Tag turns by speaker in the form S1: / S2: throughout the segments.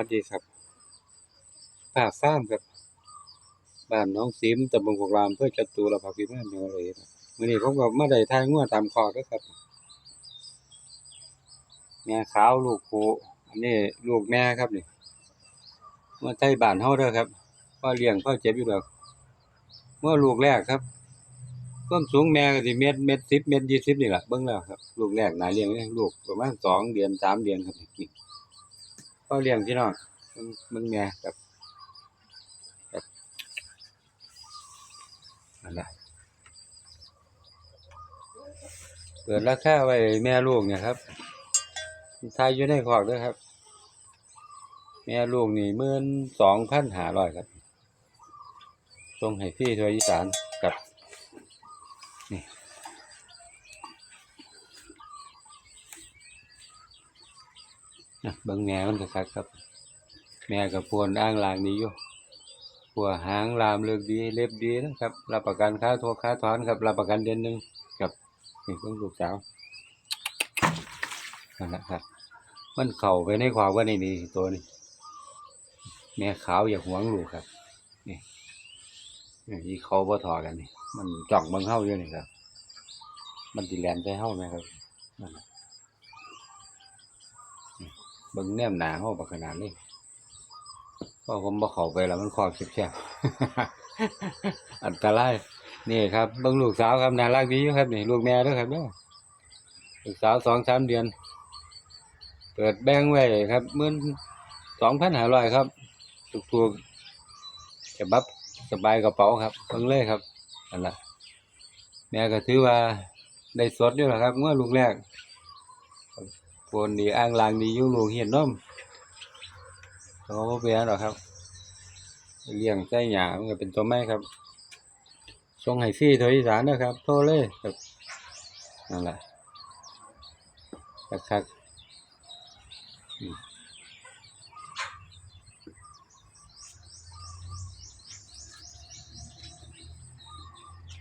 S1: วัสดีครับภาคฟามครับบ้านน้องซิมตำบลโคกรามเพื่อจตุรพักพิมานจังหวัดร้อยเอ็ดครับมื้อนี้ผมก็มาได้ทายงัวตามคอกเด้อครับแม่ขาวลูกผู้อันนี้ลูกแม่ครับนี่มาไทยบ้านเฮาเด้อครับพ่อเลี้ยงพ่อเจ็บอยู่ดอกเมื่อลูกแรกครับความสูงแม่ก็สิเมตรเมตร10เมตร20นี่แหละเบิ่งแล้วครับ ลูกแรกน่าเลี้ยงเลยลูกประมาณ2เดือน3เดือนครับนี่ พ่อเลี้ยงพี่น้องเบิ่งเบิ่งแม่ครับนั่นแหละเปิดราคาไว้แม่ลูกเนี่ยครับทายอยู่ในคอกด้วยครับ แม่ลูกนี่หมื่นสองพันหาร้อยครับส่งให้พี่ทัวอีสานกับ นะบิ่งแม่มันก็คักครับ แม่กับพวนอ้างลางดีอยู่หัวหางลามเลือกดีเล็บดีนะครับ รับประกันค่าโทรค่าถอนครับ รับประกันเดือนหนึ่งกับนี่เพิ่งลูกสาวนั่นแหละครับ มันเข่าไปในความว่าในนี่ตัวนี้ แม่ขาวอย่าหวงลูกครับ นี่นี่เขาบ่ถอกันนี่ มันจ่องบังเฮาอยู่นี่ครับ มันติแลนใจเฮาไหมครับนั่นน่ะ เบิ่งแนมหนาเฮาบักขนาดนี้เพราะผมบ่เข้าไปแล้วมันความแคบๆอันตรายนี่ครับเบิ่งลูกสาวครับน่ารักดีครับนี่ลูกแม่ด้อครับเด้อลูกสาวสองสามเดือน เปิดแบงไว้ครับหมื่นสองพันห้าร้อยครับถูกๆจะบับสบายกระเป๋าครับเบิ่งเลยครับนั่นละแม่ก็ถือว่าได้สดอยู่ล่ะครับเมื่อลูกแรก โฟนดีอ้างลางดีอยู่ลูกเห็นนมเขาบ่เป็นหยังดอกครับ เลี้ยงใส่หยามันก็เป็นตัวไม้ครับส่งให้ฟรีโทรอีสานนะครับ โทรเลยครับนั่นแหละคัก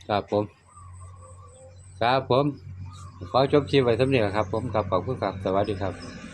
S1: ครับผม ครับผม ขอจบชีพไว้สำเนียครับ ผมครับขอบคุณครับ สวัสดีครับ